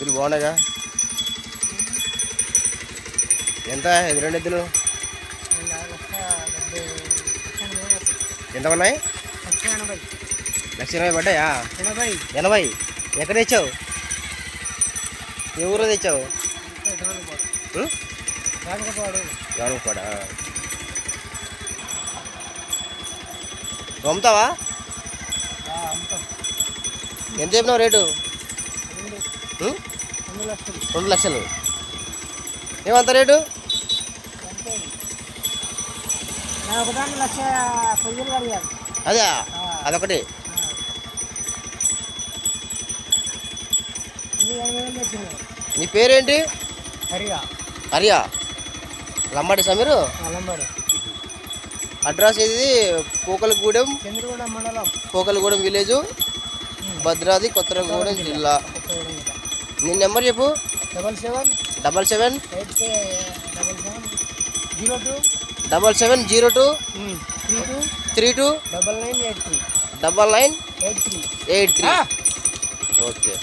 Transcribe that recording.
ఎద్దులు బాగున్నాయిగా? ఎంత? ఇది రెండు ఎద్దులు? ఎంత ఉన్నాయి లక్ష ఎనభై పడ్డాయా? ఎనభై. ఎనభై ఎక్కడ తెచ్చావు? ఏ ఊరు తెచ్చావు? గానుపాడ అమ్ముతావా? అమ్ముతాం. ఎంత చెప్పినావు రేటు? రెండు లక్షలు. ఏమంత రేటు? అదే? అదొకటి. నీ పేరేంటి? హరియా. లంబాడి సమీరు అడ్రస్ ఇది కోకలగూడెం చంద్రగూడ మండలం. కోకలగూడెం విలేజ్. భద్రాద్రి జిల్లా కొత్తగూడెం జిల్లా. నీ నెంబర్ చెప్పు. Double seven double seven eight double seven zero two double seven zero two three two three two double nine eight three double nine eight three eight three. Okay.